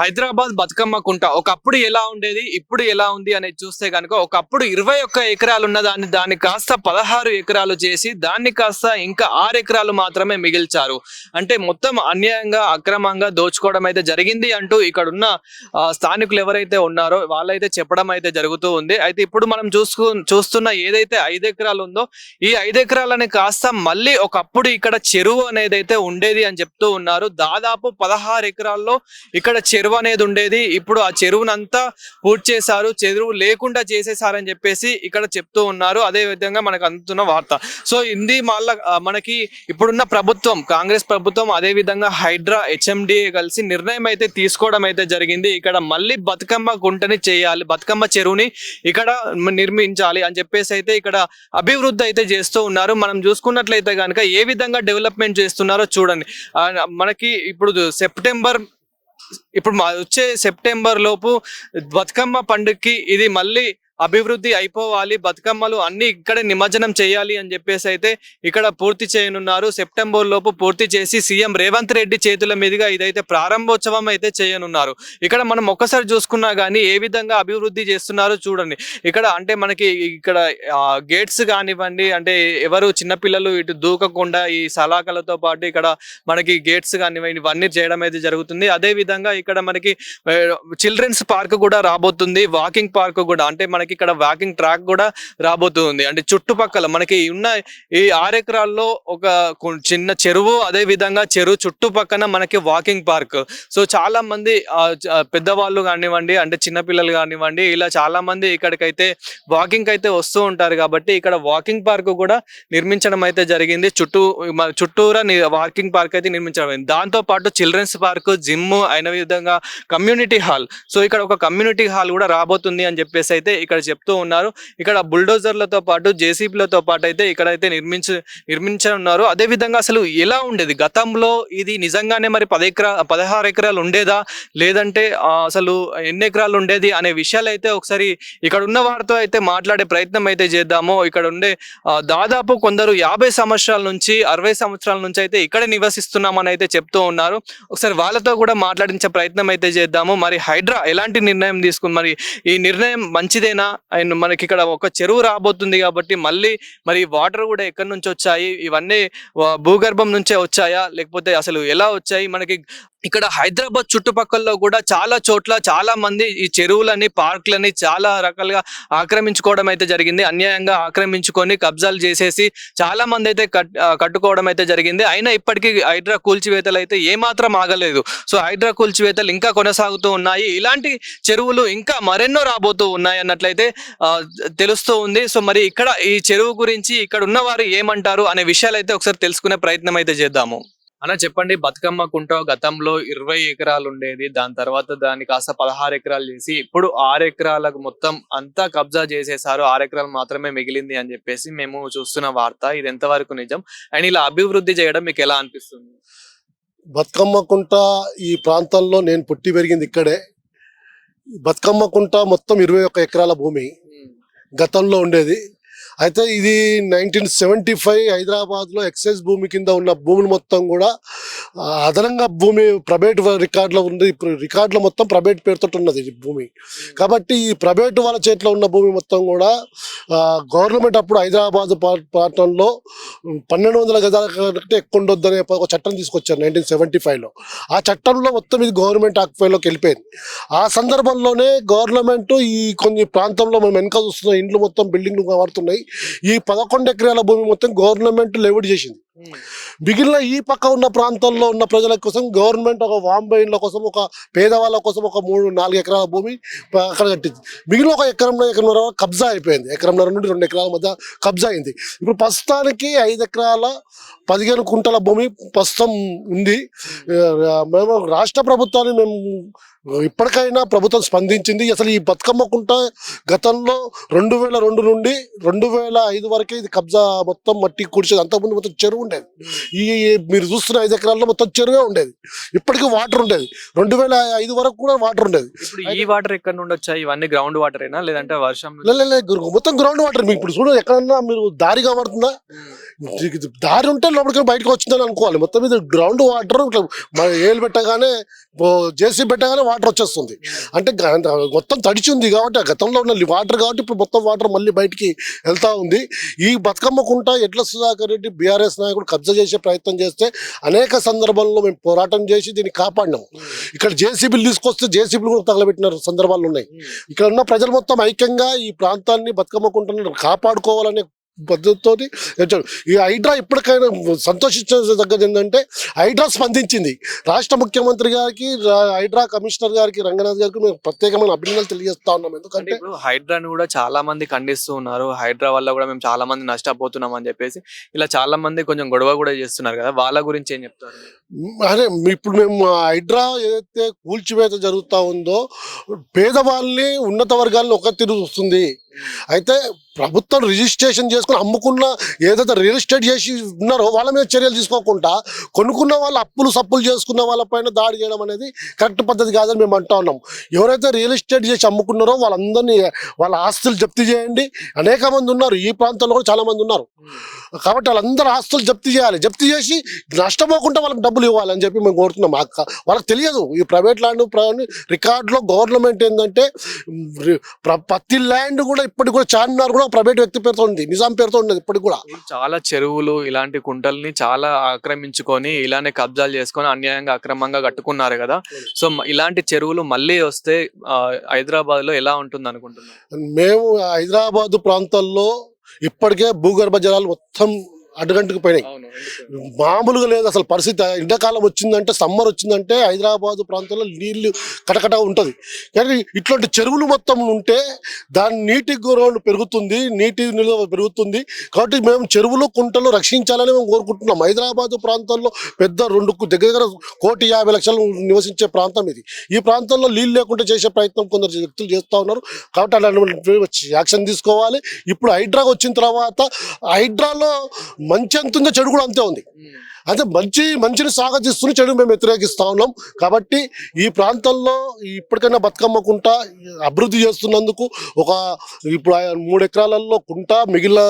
హైదరాబాద్ బతుకమ్మ కుంట ఒకప్పుడు ఎలా ఉండేది ఇప్పుడు ఎలా ఉంది అనేది చూస్తే కనుక ఒకప్పుడు ఇరవై ఒక్క ఎకరాలు ఉన్న దాన్ని దాన్ని కాస్త పదహారు ఎకరాలు చేసి దాన్ని కాస్త ఇంకా ఆరు ఎకరాలు మాత్రమే మిగిల్చారు. అంటే మొత్తం అన్యాయంగా అక్రమంగా దోచుకోవడం అయితే జరిగింది అంటూ ఇక్కడ ఉన్న స్థానికులు ఎవరైతే ఉన్నారో వాళ్ళైతే చెప్పడం అయితే జరుగుతూ ఉంది. అయితే ఇప్పుడు మనం చూసుకు చూస్తున్న ఏదైతే ఐదు ఎకరాలు ఉందో ఈ ఐదు ఎకరాలని కాస్త మళ్ళీ ఒకప్పుడు ఇక్కడ చెరువు అనేది అయితే ఉండేది అని చెప్తూ ఉన్నారు. దాదాపు పదహారు ఎకరాల్లో ఇక్కడ చెరువు అనేది ఉండేది. ఇప్పుడు ఆ చెరువునంతా పూర్తి చేశారు. చెరువు లేకుండా చేసేసారని చెప్పేసి ఇక్కడ చెప్తూ ఉన్నారు. అదే విధంగా మనకు అందుతున్న వార్త. సో ఇది మళ్ళా మనకి ఇప్పుడున్న ప్రభుత్వం కాంగ్రెస్ ప్రభుత్వం అదే విధంగా హైడ్రా హెచ్ఎండిఏ కలిసి నిర్ణయం అయితే తీసుకోవడం అయితే జరిగింది. ఇక్కడ మళ్ళీ బతుకమ్మ గుంటని చేయాలి. బతుకమ్మ చెరువుని ఇక్కడ నిర్మించాలి అని చెప్పేసి అయితే ఇక్కడ అభివృద్ధి అయితే చేస్తూ ఉన్నారు. మనం చూసుకున్నట్లయితే కనుక ఏ విధంగా డెవలప్మెంట్ చేస్తున్నారో చూడండి. మనకి ఇప్పుడు సెప్టెంబర్ ఇప్పుడు వచ్చే సెప్టెంబర్ లోపు బతుకమ్మ పండుగకి ఇది మళ్ళీ అభివృద్ధి అయిపోవాలి బతుకమ్మలు అన్ని ఇక్కడే నిమజ్జనం చేయాలి అని చెప్పేసి అయితే ఇక్కడ పూర్తి చేయనున్నారు. సెప్టెంబర్ లోపు పూర్తి చేసి సీఎం రేవంత్ రెడ్డి చేతుల మీదుగా ఇదైతే ప్రారంభోత్సవం అయితే చేయనున్నారు. ఇక్కడ మనం ఒక్కసారి చూసుకున్నా కానీ ఏ విధంగా అభివృద్ధి చేస్తున్నారో చూడండి. ఇక్కడ అంటే మనకి ఇక్కడ గేట్స్ కానివ్వండి అంటే ఎవరు చిన్నపిల్లలు ఇటు దూకకుండా ఈ సలాకలతో పాటు ఇక్కడ మనకి గేట్స్ కానివ్వండి ఇవన్నీ చేయడం అయితే జరుగుతుంది. అదే విధంగా ఇక్కడ మనకి చిల్డ్రన్స్ పార్క్ కూడా రాబోతుంది వాకింగ్ పార్క్ కూడా. అంటే మనకి ఇక్కడ వాకింగ్ ట్రాక్ కూడా రాబోతుంది అంటే చుట్టుపక్కల మనకి ఉన్న ఈ ఆరు ఎకరాల్లో ఒక చిన్న చెరువు అదే విధంగా చెరువు చుట్టుపక్కన మనకి వాకింగ్ పార్క్ సో చాలా మంది ఆ, పెద్దవాళ్ళు కానివ్వండి అంటే చిన్నపిల్లలు కానివ్వండి ఇలా చాలా మంది ఇక్కడికైతే వాకింగ్ అయితే వస్తూ ఉంటారు కాబట్టి ఇక్కడ వాకింగ్ పార్క్ కూడా నిర్మించడం అయితే జరిగింది. చుట్టూ చుట్టూరా వాకింగ్ పార్క్ అయితే నిర్మించడం దాంతో పాటు చిల్డ్రన్స్ పార్క్ జిమ్ అయిన విధంగా కమ్యూనిటీ హాల్ సో ఇక్కడ ఒక కమ్యూనిటీ హాల్ కూడా రాబోతుంది అని చెప్పేసి అయితే ఇక్కడ చెప్తూ ఉన్నారు. ఇక్కడ బుల్డోజర్లతో పాటు జేసీబీలతో పాటు అయితే ఇక్కడైతే నిర్మించ నిర్మించనున్నారు. అదే విధంగా అసలు ఎలా ఉండేది? గతంలో ఇది నిజంగానే మరి పది ఎకరా పదహారు ఎకరాలు ఉండేదా? లేదంటే అసలు ఎన్ని ఎకరాలు ఉండేది అనే విషయాలు అయితే ఒకసారి ఇక్కడ ఉన్న వారితో అయితే మాట్లాడే ప్రయత్నం అయితే చేద్దాము. ఇక్కడ ఉండే దాదాపు కొందరు యాభై సంవత్సరాల నుంచి అరవై సంవత్సరాల నుంచి అయితే ఇక్కడే నివసిస్తున్నామని అయితే చెప్తూ ఉన్నారు. ఒకసారి వాళ్ళతో కూడా మాట్లాడించే ప్రయత్నం అయితే చేద్దాము. మరి హైడ్రా ఎలాంటి నిర్ణయం తీసుకుంది? మరి ఈ నిర్ణయం మంచిదేనా? అండ్ మనకి ఇక్కడ ఒక చెరువు రాబోతుంది కాబట్టి మళ్ళీ మరి వాటర్ కూడా ఎక్కడి నుంచి వచ్చాయి? ఇవన్నీ భూగర్భం నుంచే వచ్చాయా? లేకపోతే అసలు ఎలా వచ్చాయి? మనకి ఇక్కడ హైదరాబాద్ చుట్టుపక్కల కూడా చాలా చోట్ల చాలా మంది ఈ చెరువులని పార్కులని చాలా రకాలుగా ఆక్రమించుకోవడం అయితే జరిగింది. అన్యాయంగా ఆక్రమించుకొని కబ్జాలు చేసేసి చాలా మంది అయితే కట్ కట్టుకోవడం అయితే జరిగింది. అయినా ఇప్పటికీ హైడ్రా కూల్చివేతలు అయితే ఏమాత్రం ఆగలేదు. సో హైడ్రా కూల్చివేతలు ఇంకా కొనసాగుతూ ఉన్నాయి. ఇలాంటి చెరువులు ఇంకా మరెన్నో రాబోతూ ఉన్నాయి అన్నట్లయితే ఆ, తెలుస్తూ ఉంది. సో మరి ఇక్కడ ఈ చెరువు గురించి ఇక్కడ ఉన్న వారు ఏమంటారు అనే విషయాలు అయితే ఒకసారి తెలుసుకునే ప్రయత్నం అయితే చేద్దాము. అన్న చెప్పండి. బతుకమ్మ కుంట గతంలో ఇరవై ఎకరాలు ఉండేది. దాని తర్వాత దాన్ని కాస్త పదహారు ఎకరాలు చేసి ఇప్పుడు ఆరు ఎకరాలకు మొత్తం అంతా కబ్జా చేసేసారు. ఆరు ఎకరాలు మాత్రమే మిగిలింది అని చెప్పేసి మేము చూస్తున్న వార్త. ఇది ఎంతవరకు నిజం? అండ్ ఇలా అభివృద్ధి చేయడం మీకు ఎలా అనిపిస్తుంది? బతుకమ్మ కుంట ఈ ప్రాంతంలో నేను పుట్టి పెరిగింది ఇక్కడే. బతుకమ్మ కుంట మొత్తం ఇరవై ఒక్క ఎకరాల భూమి గతంలో ఉండేది. అయితే ఇది నైన్టీన్ సెవెంటీ ఫైవ్ హైదరాబాద్లో ఎక్సైజ్ భూమి కింద ఉన్న భూములు మొత్తం కూడా అదనంగా భూమి ప్రైవేట్ రికార్డులో ఉంది. ఇప్పుడు రికార్డులో మొత్తం ప్రైవేట్ పేరుతో ఉన్నది ఇది భూమి. కాబట్టి ఈ ప్రైవేట్ వాళ్ళ చేతిలో ఉన్న భూమి మొత్తం కూడా గవర్నమెంట్ అప్పుడు హైదరాబాద్ పా- పట్టణంలో పన్నెండు వందల గజాల కంటే ఎక్కువ ఉండొద్దనే ఒక చట్టం తీసుకొచ్చారు నైన్టీన్ సెవెంటీ ఫైవ్లో. ఆ చట్టంలో మొత్తం ఇది గవర్నమెంట్ ఆక్యుపైలోకి వెళ్ళిపోయింది. ఆ సందర్భంలోనే గవర్నమెంట్ ఈ కొన్ని ప్రాంతంలో మనం వెనక చూస్తున్న ఇండ్లు మొత్తం బిల్డింగ్లు వాడుతున్నాయి ఈ పదకొండు ఎకరాల భూమి మొత్తం గవర్నమెంట్ లెవిడ్ చేసింది. మిగిలిన ఈ పక్క ఉన్న ప్రాంతాల్లో ఉన్న ప్రజల కోసం గవర్నమెంట్ ఒక వాంబే ఇండ్ల కోసం ఒక పేదవాళ్ళ కోసం ఒక మూడు నాలుగు ఎకరాల భూమి అక్కడ కట్టింది. మిగిలిన ఒక ఎకరంలో ఎకరంన్నర కబ్జా అయిపోయింది. ఎకరంన్నర నుండి రెండు ఎకరాల మధ్య కబ్జా అయింది. ఇప్పుడు ప్రస్తుతానికి ఐదు ఎకరాల పదిహేను కుంటల భూమి ప్రస్తుతం ఉంది. ఆ, మేము రాష్ట్ర ప్రభుత్వాన్ని మేము ఇప్పటికైనా ప్రభుత్వం స్పందించింది. అసలు ఈ బతుకమ్మ కుంట గతంలో రెండు వేల రెండు నుండి రెండు వేల ఐదు వరకే ఇది కబ్జా మొత్తం మట్టి కూర్చేది అంతకుముందు మొత్తం చెరువు ఉండేది. ఈ మీరు చూస్తున్న ఐదు ఎకరాల్లో మొత్తం చెరువే ఉండేది. ఇప్పటికీ వాటర్ ఉండేది. రెండు వేల ఐదు వరకు కూడా వాటర్ ఉండేది. ఈ వాటర్ ఎక్కడ నుండి వచ్చాయి? ఇవన్నీ గ్రౌండ్ వాటరేనా? లేదంటే వర్షం నుంచి? లే, లే, లే, గురు- మొత్తం గ్రౌండ్ వాటర్. మీకు ఇప్పుడు చూడు ఎక్కడన్నా మీరు దారి కనబడుతుందా దారి ఉంటే లోపలికి బయటకు వచ్చిందని అనుకోవాలి. మొత్తం ఇది గ్రౌండ్ వాటర్ ఇట్లా ఏలు పెట్టగానే జేసీ పెట్టగానే వాటర్ వచ్చేస్తుంది. అంటే మొత్తం తడిచి ఉంది కాబట్టి ఆ గతంలో ఉన్న వాటర్ కాబట్టి ఇప్పుడు మొత్తం వాటర్ మళ్ళీ బయటికి వెళ్తా ఉంది. ఈ బతుకమ్మ కుంట ఎడ్ల సుధాకర్ రెడ్డి బీఆర్ఎస్ నాయకుడు కబ్జా చేసే ప్రయత్నం చేస్తే అనేక సందర్భాల్లో మేము పోరాటం చేసి దీన్ని కాపాడినాం. ఇక్కడ జేసీబీలు తీసుకొస్తే జేసీబీలు కూడా తగలబెట్టిన సందర్భాలు ఉన్నాయి. ఇక్కడ ఉన్న ప్రజలు మొత్తం ఐక్యంగా ఈ ప్రాంతాన్ని బతుకమ్మ కుంటను కాపాడుకోవాలనే పద్ధతితో ఈ హైడ్రా ఇప్పటికైనా సంతోషించదగ్గది ఏంటంటే హైడ్రా స్పందించింది. రాష్ట్ర ముఖ్యమంత్రి గారికి హైడ్రా కమిషనర్ గారికి రంగనాథ్ గారికి మేము ప్రత్యేకమైన అభినందనలు తెలియజేస్తా ఉన్నాం. ఎందుకంటే ఇప్పుడు హైడ్రాని కూడా చాలా మంది ఖండిస్తూ ఉన్నారు. హైడ్రా వల్ల కూడా మేము చాలా మంది నష్టపోతున్నాం అని చెప్పేసి ఇలా చాలా మంది కొంచెం గొడవ కూడా చేస్తున్నారు కదా. వాళ్ళ గురించి ఏం చెప్తారు? అదే ఇప్పుడు మేము హైడ్రా ఏదైతే కూల్చివేత జరుగుతూ ఉందో పేదవాళ్ళని ఉన్నత వర్గాలను ఒక తిరుగుతుంది అయితే ప్రభుత్వం రిజిస్ట్రేషన్ చేసుకుని అమ్ముకున్న ఏదైతే రియల్ ఎస్టేట్ చేసి ఉన్నారో వాళ్ళ మీద చర్యలు తీసుకోకుండా కొనుక్కున్న వాళ్ళు అప్పులు సప్పులు చేసుకున్న వాళ్ళపైన దాడి చేయడం అనేది కరెక్ట్ పద్ధతి కాదని మేము అంటా ఉన్నాం. ఎవరైతే రియల్ ఎస్టేట్ చేసి అమ్ముకున్నారో వాళ్ళందరినీ వాళ్ళ ఆస్తులు జప్తు చేయండి. అనేక మంది ఉన్నారు. ఈ ప్రాంతంలో కూడా చాలా మంది ఉన్నారు. కాబట్టి వాళ్ళందరూ ఆస్తులు జప్తు చేయాలి. జప్తు చేసి నష్టపోకుండా వాళ్ళకి డబ్బులు ఇవ్వాలని చెప్పి మేము కోరుతున్నాం. మాకు వాళ్ళకి తెలియదు. ఈ ప్రైవేట్ ల్యాండ్ రికార్డులో గవర్నమెంట్ ఏంటంటే ప్రతి ల్యాండ్ కూడా ఇప్పటికి కూడా చార్మినార్ కూడా ప్రైవేట్ వ్యక్తి పేరుతో ఉంది. నిజాం పేరుతో ఉన్నది ఇప్పటికి కూడా. చాలా చెరువులు ఇలాంటి కుంటల్ని చాలా ఆక్రమించుకొని ఇలానే కబ్జాలు చేసుకొని అన్యాయంగా అక్రమంగా కట్టుకున్నారు కదా. సో ఇలాంటి చెరువులు మళ్ళీ వస్తే హైదరాబాద్లో ఎలా ఉంటుంది అనుకుంటున్నారు? మేము హైదరాబాద్ ప్రాంతాల్లో ఇప్పటికే భూగర్భ జలాలు మొత్తం అడ్డగంటకు పోయినాయి. మామూలుగా లేదు అసలు పరిస్థితి. ఎండాకాలం వచ్చిందంటే సమ్మర్ వచ్చిందంటే హైదరాబాద్ ప్రాంతంలో నీళ్ళు కటకట ఉంటుంది. కానీ ఇట్లాంటి చెరువులు మొత్తం ఉంటే దాని నీటి గ్రౌండ్ పెరుగుతుంది నీటి నిల్వ పెరుగుతుంది. కాబట్టి మేము చెరువులు కుంటలు రక్షించాలని మేము కోరుకుంటున్నాం. హైదరాబాద్ ప్రాంతంలో పెద్ద రెండు దగ్గర దగ్గర కోటి యాభై లక్షలు నివసించే ప్రాంతం ఇది. ఈ ప్రాంతంలో నీళ్ళు లేకుండా చేసే ప్రయత్నం కొందరు వ్యక్తులు చేస్తూ ఉన్నారు. కాబట్టి అలాంటి యాక్షన్ తీసుకోవాలి. ఇప్పుడు హైడ్రా వచ్చిన తర్వాత హైడ్రాలో మంచి ఎంత ఉందో చెడు కూడా అంతే ఉంది. అయితే మంచి మంచిని స్వాగతిస్తున్న చెడు మేము వ్యతిరేకిస్తా ఉన్నాం. కాబట్టి ఈ ప్రాంతంలో ఇప్పటికైనా బతుకమ్మ కుంట అభివృద్ధి చేస్తున్నందుకు ఒక ఇప్పుడు మూడు ఎకరాలలో కుంట మిగిలిన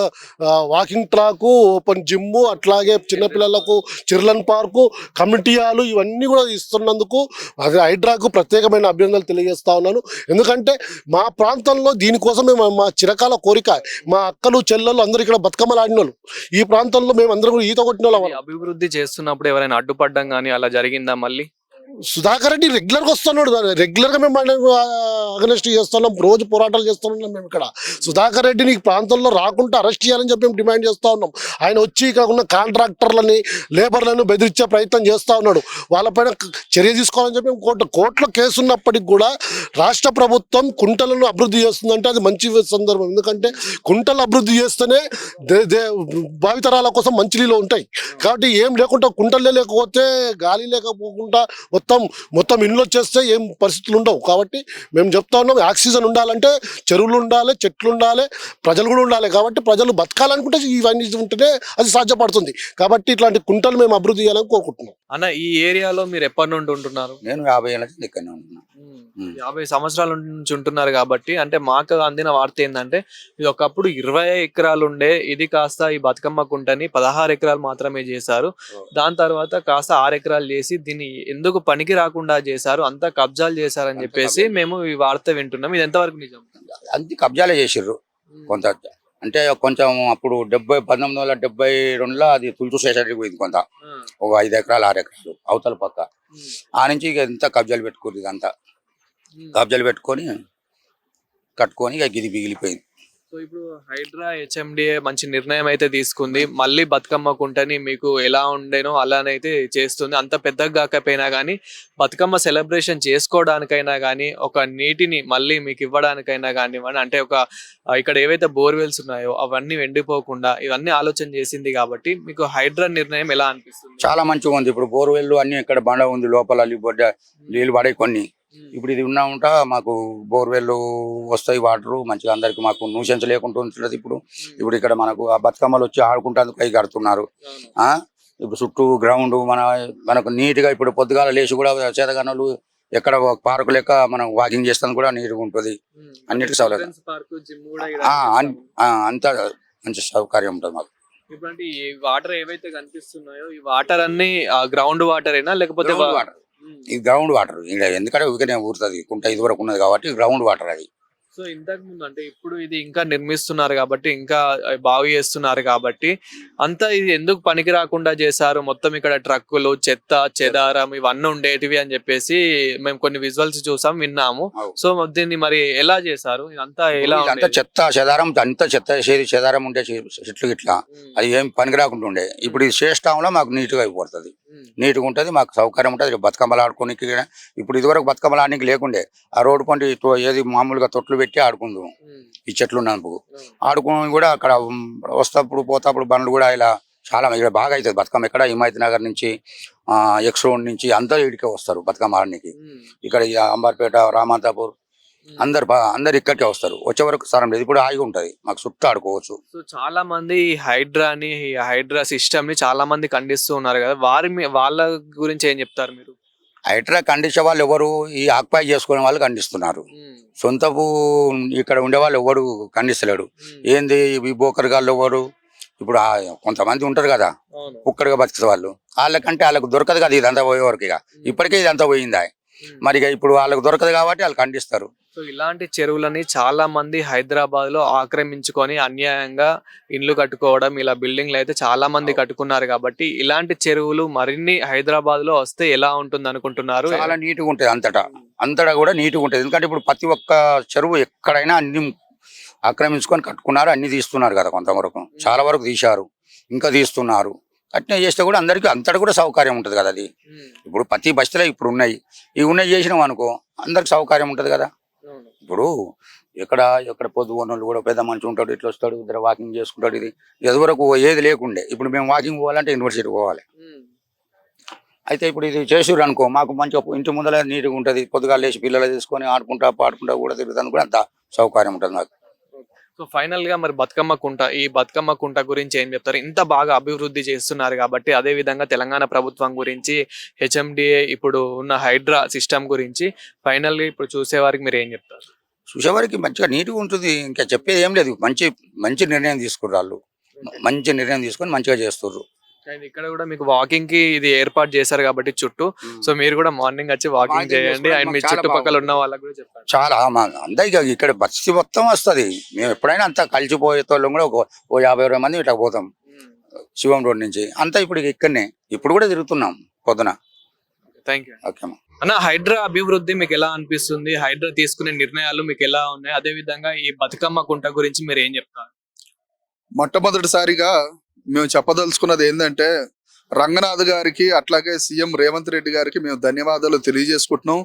వాకింగ్ ట్రాకు ఓపెన్ జిమ్ అట్లాగే చిన్నపిల్లలకు చిర్లన్ పార్కు కమిటీయాలు హాలు ఇవన్నీ కూడా ఇస్తున్నందుకు అది హైడ్రాకు ప్రత్యేకమైన అభ్యర్థనలు తెలియజేస్తా ఉన్నాను. ఎందుకంటే మా ప్రాంతంలో దీనికోసం మేము మా చిరకాల కోరిక మా అక్కలు చెల్లెలు అందరూ ఇక్కడ బతుకమ్మలు ఆడిన వాళ్ళు ఈ ప్రాంతంలో మేము అందరం ఈత కొట్టిన వాళ్ళం అభివృద్ధి అభివృద్ధి చేస్తున్నప్పుడు ఎవరైనా అడ్డుపడ్డం కానీ అలా జరిగిందా మళ్ళీ? సుధాకర్ రెడ్డి రెగ్యులర్గా వస్తున్నాడు. రెగ్యులర్గా మేము అగనెస్ట్ చేస్తున్నాం. రోజు పోరాటాలు చేస్తున్నాం మేము ఇక్కడ. సుధాకర్ రెడ్డిని ఈ ప్రాంతంలో రాకుండా అరెస్ట్ చేయాలని చెప్పి మేము డిమాండ్ చేస్తూ ఉన్నాం. ఆయన వచ్చి ఇక్కడ ఉన్న కాంట్రాక్టర్లని లేబర్లను బెదిరించే ప్రయత్నం చేస్తా ఉన్నాడు. వాళ్ళపైన చర్య తీసుకోవాలని చెప్పి కోర్టు కోర్టులో కేసు ఉన్నప్పటికి కూడా రాష్ట్ర ప్రభుత్వం కుంటలను అభివృద్ధి చేస్తుందంటే అది మంచి సందర్భం. ఎందుకంటే కుంటలు అభివృద్ధి చేస్తేనే దే- దే భావితరాల కోసం మంచి నీళ్ళు ఉంటాయి. కాబట్టి ఏం లేకుండా కుంటలే లేకపోతే గాలి లేకపోకుండా మొత్తం మొత్తం ఇండ్లు వచ్చేస్తే ఏం పరిస్థితులు ఉండవు. కాబట్టి మేము చెప్తా ఉన్నాం ఆక్సిజన్ ఉండాలంటే చెరువులు ఉండాలి చెట్లు ఉండాలి ప్రజలు కూడా ఉండాలి. కాబట్టి ప్రజలు బతకాలనుకుంటే ఇవన్నీ ఉంటేనే అది సాధ్యపడుతుంది. కాబట్టి ఇట్లాంటి కుంటలు మేము అభివృద్ధి చేయాలని కోరుకుంటున్నాం. అన్న ఈ ఏరియాలో మీరు ఎప్పటి నుండి ఉంటున్నారు? నేను యాభై ఏళ్ళ నుంచి ఇక్కడనే ఉంటున్నా. మ్మ్. యాభై సంవత్సరాల నుంచి ఉంటున్నారు కాబట్టి అంటే మాకు అందిన వార్త ఏంటంటే ఇది ఒకప్పుడు ఇరవై ఎకరాలు ఉండే ఇది కాస్త ఈ బతుకమ్మ కుంటని పదహారు ఎకరాలు మాత్రమే చేశారు. దాని తర్వాత కాస్త ఆరు ఎకరాలు చేసి దీన్ని ఎందుకు పనికి రాకుండా చేశారు అంతా కబ్జాలు చేశారని చెప్పేసి మేము ఈ వార్త వింటున్నాం. ఇది ఎంతవరకు నిజం? అంతే కబ్జాలే చేసిర్రు. కొంత అంటే కొంచెం అప్పుడు డెబ్బై పంతొమ్మిది వందల డెబ్బై రెండులో అది తులుచు స్టేషన్కి పోయింది కొంత. ఒక ఐదు ఎకరాలు ఆరు ఎకరాలు అవతల పక్క. ఆ నుంచి ఇక ఎంత కబ్జాలు పెట్టుకుర్రు ఇదంతా. కబ్జాలు పెట్టుకొని కట్టుకొని ఇక గిది మిగిలిపోయింది. సో ఇప్పుడు హైడ్రా హెచ్ఎండిఏ మంచి నిర్ణయం అయితే తీసుకుంది. మళ్ళీ బతుకమ్మ కుంటని మీకు ఎలా ఉండేనో అలానైతే చేస్తుంది. అంత పెద్దగా కాకపోయినా కానీ బతుకమ్మ సెలబ్రేషన్ చేసుకోవడానికైనా కానీ ఒక నీటిని మళ్ళీ మీకు ఇవ్వడానికైనా కానివ్వండి అంటే ఒక ఇక్కడ ఏవైతే బోర్వెల్స్ ఉన్నాయో అవన్నీ ఎండిపోకుండా ఇవన్నీ ఆలోచన చేసింది కాబట్టి మీకు హైడ్రా నిర్ణయం ఎలా అనిపిస్తుంది? చాలా మంచిగా ఉంది ఇప్పుడు బోర్వెల్ అన్ని ఇక్కడ బండ ఉంది లోపల బొడ్డ నీళ్ళు పడే కొన్ని. ఇప్పుడు ఇది ఉన్నా ఉంటా మాకు బోర్వెల్ వస్తాయి వాటర్ మంచిగా అందరికి మాకు న్యూసెన్స్ లేకుండా ఉంటున్నది ఇప్పుడు. ఇప్పుడు ఇక్కడ మనకు ఆ బతుకమ్మలు వచ్చి ఆడుకుంటానికి కై కడుతున్నారు. ఆ? ఇప్పుడు చుట్టూ గ్రౌండ్ మన మనకు నీట్గా ఇప్పుడు పొద్దుగాల లేచి కూడా చేతగనలు ఎక్కడ పార్కు లెక్క మనం వాకింగ్ చేస్తాను కూడా నీట్గా ఉంటుంది అన్నిటికీ సౌలభ్యం. అంతా మంచి సౌకర్యం ఉంటుంది మాకు. ఇప్పుడు ఈ వాటర్ ఏవైతే కనిపిస్తున్నాయో ఈ వాటర్ అన్ని గ్రౌండ్ వాటర్ అయినా లేకపోతే water. ఇది గ్రౌండ్ వాటర్ ఎందుకంటే ఊరికనే ఊరుతుంది. కుంట ఇది వరకు ఉన్నది కాబట్టి గ్రౌండ్ వాటర్ అది. సో ఇంతకు ముందు అంటే ఇప్పుడు ఇది ఇంకా నిర్మిస్తున్నారు కాబట్టి ఇంకా బాగు చేస్తున్నారు కాబట్టి అంతా ఇది ఎందుకు పనికి రాకుండా చేశారు? మొత్తం ఇక్కడ ట్రక్కులు చెత్త చెదారం ఇవన్నీ ఉండేటివి అని చెప్పేసి మేము కొన్ని విజువల్స్ చూసాం విన్నాము. సో దీన్ని మరి ఎలా చేశారు? ఇదంతా ఎలా అంతా? చెత్త చెదారం అంతా చెత్త చేది చెదారం ఉండే చెట్లు ఇట్లా అది ఏం పనికి రాకుండా ఉండే. ఇప్పుడు ఇది చేస్తాంలో మాకు నీట్గా అయిపోతుంది నీట్గా ఉంటుంది మాకు సౌకర్యం ఉంటుంది. బతుకమ్మలు ఆడుకోనికి ఇప్పుడు ఇదివరకు బతుకమ్మలు ఆడడానికి లేకుండే. ఆ రోడ్డు పంట ఏది మామూలుగా తొట్లు పెట్టి ఆడుకుందాం ఈ చెట్లు ఉన్నందుకు. ఆడుకుని కూడా అక్కడ వస్తప్పుడు పోతప్పుడు బండ్లు కూడా ఇలా చాలా ఇక్కడ బాగా అవుతుంది బతుకమ్మ ఇక్కడ హిమాయత్ నగర్ నుంచి ఎక్స్ రోడ్ నుంచి అందరూ ఇడికే వస్తారు బతుకమ్మ ఆడడానికి ఇక్కడ అంబార్పేట రామాంతాపూర్. అందరు అందరు ఇక్కడికే వస్తారు. వచ్చే వరకు స్థలం లేదు. ఇప్పుడు హాయిగా ఉంటుంది. మాకు చుట్టూ ఆడుకోవచ్చు. సో చాలా మంది ఈ హైడ్రాని ఈ హైడ్రా సిస్టమ్ని చాలా మంది ఖండిస్తూ ఉన్నారు కదా. వారి వాళ్ళ గురించి ఏం చెప్తారు మీరు? హైడ్రా ఖండించే వాళ్ళు ఎవరు? ఈ ఆక్యుపై చేసుకునే వాళ్ళు ఖండిస్తున్నారు. సొంతపు ఇక్కడ ఉండే వాళ్ళు ఎవరు ఖండిస్తలేడు ఏంది ఈ బోకర్ గాళ్ళు ఎవరు? ఇప్పుడు కొంతమంది ఉంటారు కదా అవును. కుక్కడిగా బతికే వాళ్ళు. వాళ్ళకంటే వాళ్ళకు దొరకదు కదా ఇదంతా పోయేవరకు ఇక ఇప్పటికే ఇదంతా పోయిందా. మరి ఇప్పుడు వాళ్ళకు దొరకదు కాబట్టి వాళ్ళు ఖండిస్తారు. సో ఇలాంటి చెరువులని చాలా మంది హైదరాబాద్లో ఆక్రమించుకొని అన్యాయంగా ఇండ్లు కట్టుకోవడం ఇలా బిల్డింగ్లు అయితే చాలా మంది కట్టుకున్నారు కాబట్టి ఇలాంటి చెరువులు మరిన్ని హైదరాబాద్లో వస్తే ఎలా ఉంటుంది అనుకుంటున్నారు? చాలా నీట్గా ఉంటుంది అంతటా. అంతటా కూడా నీట్గా ఉంటుంది ఎందుకంటే ఇప్పుడు ప్రతి ఒక్క చెరువు ఎక్కడైనా అన్ని ఆక్రమించుకొని కట్టుకున్నారు అన్ని తీస్తున్నారు కదా కొంతవరకు. చాలా వరకు తీశారు. ఇంకా తీస్తున్నారు. అట్నే చేస్తే కూడా అందరికీ అంతటా కూడా సౌకర్యం ఉంటుంది కదా అది. ఇప్పుడు ప్రతి బస్తీలో ఇప్పుడు ఉన్నాయి. ఈ ఉన్నాయి చేసినాం అనుకో అందరికి సౌకర్యం ఉంటుంది కదా. ఇప్పుడు ఎక్కడ ఎక్కడ పొద్దు ఉన్నోళ్ళు కూడా పెద్ద మనిషి ఉంటాడు ఇట్లా వస్తాడు ఇద్దరు వాకింగ్ చేసుకుంటాడు ఇది. ఎదువరకు ఏది లేకుండే. ఇప్పుడు మేము వాకింగ్ పోవాలంటే యూనివర్సిటీ పోవాలి. అయితే ఇప్పుడు ఇది చేసిర్రు అనుకో మాకు మంచిగా ఇంటి ముందర నీట్గా ఉంటుంది. పొద్దుగా లేచి పిల్లలు తీసుకొని ఆడుకుంటా పాడుకుంటా కూడా తిరుగుతాను కూడా అంత సౌకర్యం ఉంటుంది మాకు. సో ఫైనల్గా మరి బతుకమ్మ కుంట ఈ బతుకమ్మ కుంట గురించి ఏం చెప్తారు? ఇంత బాగా అభివృద్ధి చేస్తున్నారు కాబట్టి అదే విధంగా తెలంగాణ ప్రభుత్వం గురించి హెచ్ఎండిఏ ఇప్పుడు ఉన్న హైడ్రా సిస్టమ్ గురించి ఫైనల్ ఇప్పుడు చూసే వారికి మీరు ఏం చెప్తారు? చూసేవారికి మంచిగా నీట్గా ఉంటుంది. ఇంకా చెప్పేది ఏం లేదు. మంచి మంచి నిర్ణయం తీసుకుర్రు వాళ్ళు మంచి నిర్ణయం తీసుకొని మంచిగా చేస్తుర్రు. అండ్ ఇక్కడ కూడా మీకు వాకింగ్కి ఇది ఏర్పాటు చేశారు కాబట్టి చుట్టూ. సో మీరు కూడా మార్నింగ్ వచ్చి వాకింగ్ చేయండి. అండ్ మీ చుట్టుపక్కల ఉన్న. వాళ్ళకి కూడా చెప్పండి. చాలా మా అందరికీ ఇక్కడ బస్సు మొత్తం వస్తది. మేము ఎప్పుడైనా అంతా కలిసిపోయే వాళ్ళం కూడా ఒక ఓ యాభై అరవై మంది ఇట్లా పోతాం. శివం రోడ్ నుంచి. అంతా ఇప్పుడు ఇక్కడనే. ఇప్పుడు కూడా తిరుగుతున్నాం పొద్దున. థ్యాంక్ యూ ఓకే అమ్మా. అన్న హైడ్రా అభివృద్ధి మీకు ఎలా అనిపిస్తుంది? హైడ్రా తీసుకునే నిర్ణయాలు మీకు ఎలా ఉన్నాయి? అదే విధంగా ఈ బతుకమ్మ కుంట గురించి మీరు ఏం చెప్తారు? మొట్టమొదటిసారిగా మేము చెప్పదలుచుకున్నది ఏంటంటే రంగనాథ్ గారికి అట్లాగే సీఎం రేవంత్ రెడ్డి గారికి మేము ధన్యవాదాలు తెలియజేసుకుంటున్నాం.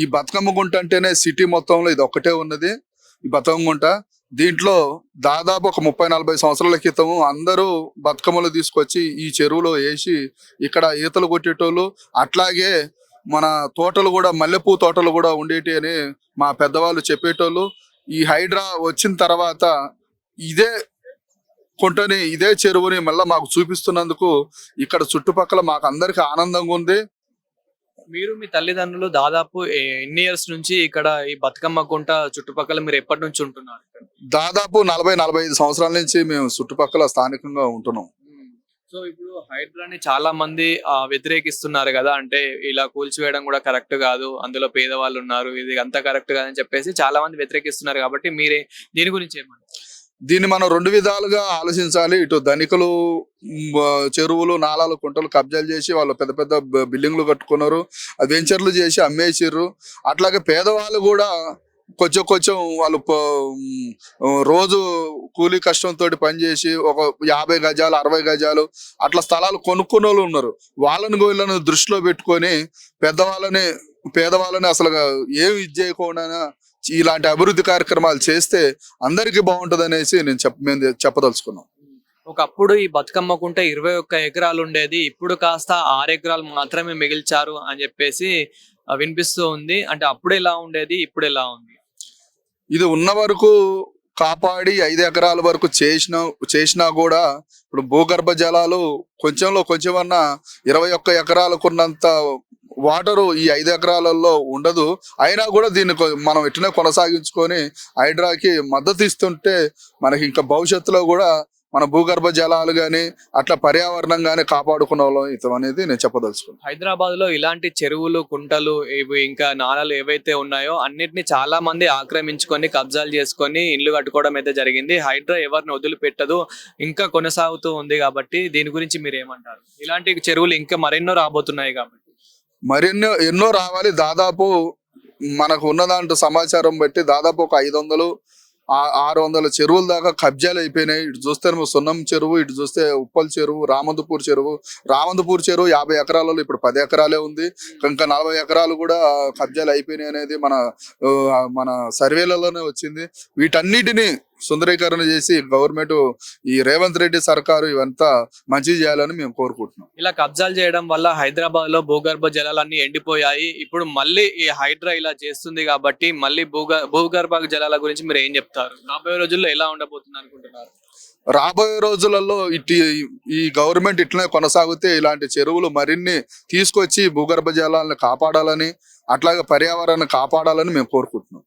ఈ బతుకమ్మ గుంట అంటేనే సిటీ మొత్తంలో ఇది ఒక్కటే ఉన్నది. ఈ బతుకమ్మ గుంట. దీంట్లో దాదాపు ఒక ముప్పై నలభై సంవత్సరాల క్రితం అందరూ బతుకమ్మలు తీసుకొచ్చి ఈ చెరువులో వేసి ఇక్కడ ఈతలు కొట్టేటోళ్ళు అట్లాగే మన తోటలు కూడా మల్లెపూ తోటలు కూడా ఉండేటి అని మా పెద్దవాళ్ళు చెప్పేటోళ్ళు. ఈ హైడ్రా వచ్చిన తర్వాత ఇదే కుంటని ఇదే చెరువుని మళ్ళీ మాకు చూపిస్తున్నందుకు ఇక్కడ చుట్టుపక్కల మాకు అందరికి ఆనందంగా ఉంది. మీరు మీ తల్లిదండ్రులు దాదాపు ఎన్ని ఇయర్స్ నుంచి ఇక్కడ ఈ బతుకమ్మ కుంట చుట్టుపక్కల మీరు ఎప్పటి నుంచి ఉంటున్నారు? దాదాపు నలభై నలభై ఐదు సంవత్సరాల నుంచి మేము చుట్టుపక్కల స్థానికంగా ఉంటున్నాం. సో ఇప్పుడు హైడ్రాని చాలా మంది వ్యతిరేకిస్తున్నారు కదా అంటే ఇలా కూల్చివేయడం కూడా కరెక్ట్ కాదు అందులో పేదవాళ్ళు ఉన్నారు ఇది అంతా కరెక్ట్ కాదని చెప్పేసి చాలా మంది వ్యతిరేకిస్తున్నారు కాబట్టి మీరే దీని గురించి ఏమంటారు? దీన్ని మనం రెండు విధాలుగా ఆలోచించాలి. ఇటు ధనికులు చెరువులు నాలాలు కుంటలు కబ్జాలు చేసి వాళ్ళు పెద్ద పెద్ద బిల్డింగ్లు కట్టుకున్నారు. వెంచర్లు చేసి అమ్మేసిర్రు. అట్లాగే పేదవాళ్ళు కూడా కొంచెం కొంచెం వాళ్ళు రోజు కూలీ కష్టంతో పనిచేసి ఒక యాభై గజాలు అరవై గజాలు అట్లా స్థలాలు కొనుక్కునే వాళ్ళు ఉన్నారు. వాళ్ళని వీళ్ళని దృష్టిలో పెట్టుకొని పెద్దవాళ్ళని పేదవాళ్ళని అసలు ఏమి ఇది చేయకుండా ఇలాంటి అభివృద్ధి కార్యక్రమాలు చేస్తే అందరికీ బాగుంటది అనేసి నేను చెప్ప మేము చెప్పదలుచుకున్నాం. ఒకప్పుడు ఈ బతుకమ్మ కుంట ఇరవై ఒక్క ఎకరాలు ఉండేది. ఇప్పుడు కాస్త ఆరు ఎకరాలు మాత్రమే మిగిల్చారు అని చెప్పేసి వినిపిస్తూ ఉంది. అంటే అప్పుడు ఎలా ఉండేది? ఇప్పుడు ఎలా ఉంది? ఇది ఉన్న వరకు కాపాడి ఐదు ఎకరాల వరకు చేసిన చేసినా కూడా ఇప్పుడు భూగర్భ జలాలు కొంచెంలో కొంచెమన్నా ఇరవై ఒక్క ఎకరాలకున్నంత వాటరు ఈ ఐదు ఎకరాలలో ఉండదు. అయినా కూడా దీన్ని మనం ఇట్లనే కొనసాగించుకొని హైడ్రాకి మద్దతు ఇస్తుంటే మనకి ఇంకా భవిష్యత్తులో కూడా మన భూగర్భ జలాలు కానీ అట్లా పర్యావరణం కానీ కాపాడుకునే వాళ్ళం ఇతం అనేది నేను చెప్పదలుచుకున్నాను హైదరాబాద్లో ఇలాంటి చెరువులు కుంటలు ఇవి ఇంకా నాలలు ఏవైతే ఉన్నాయో అన్నిటిని చాలా మంది ఆక్రమించుకొని కబ్జాలు చేసుకొని ఇల్లు కట్టుకోవడం అయితే జరిగింది. హైడ్రా ఎవరిని వదిలిపెట్టదు. ఇంకా కొనసాగుతూ ఉంది కాబట్టి దీని గురించి మీరు ఏమంటారు? ఇలాంటి చెరువులు ఇంకా మరెన్నో రాబోతున్నాయి కాబట్టి. మరెన్నో ఎన్నో రావాలి. దాదాపు మనకు ఉన్న దాంట్లో సమాచారం బట్టి దాదాపు ఒక ఐదు వందలు ఆరు వందల చెరువుల దాకా కబ్జాలు అయిపోయినాయి. ఇటు చూస్తే సున్నం చెరువు ఇటు చూస్తే ఉప్పల్ చెరువు రామంతపూర్ చెరువు. రామంతపూర్ చెరువు యాభై ఎకరాలలో ఇప్పుడు పది ఎకరాలే ఉంది. ఇంకా నలభై ఎకరాలు కూడా కబ్జాలు అయిపోయినాయి అనేది మన మన సర్వేలలోనే వచ్చింది. వీటన్నిటిని సుందరీకరణ చేసి గవర్నమెంట్ ఈ రేవంత్ రెడ్డి సర్కారు ఇవంతా మంచి చేయాలని మేము కోరుకుంటున్నాం. ఇలా కబ్జాలు చేయడం వల్ల హైదరాబాద్లో భూగర్భ జలాలన్నీ ఎండిపోయాయి. ఇప్పుడు మళ్ళీ ఈ హైడ్రా ఇలా చేస్తుంది కాబట్టి మళ్ళీ భూగ భూగర్భ జలాల గురించి మీరు ఏం చెప్తారు? రాబోయే రోజుల్లో ఎలా ఉండబోతుంది అనుకుంటున్నారు? రాబోయే రోజులలో ఇటు ఈ గవర్నమెంట్ ఇట్లనే కొనసాగితే ఇలాంటి చెరువులు మరిన్ని తీసుకొచ్చి భూగర్భ జలాలను కాపాడాలని అట్లాగే పర్యావరణాన్ని కాపాడాలని మేము కోరుకుంటున్నాం.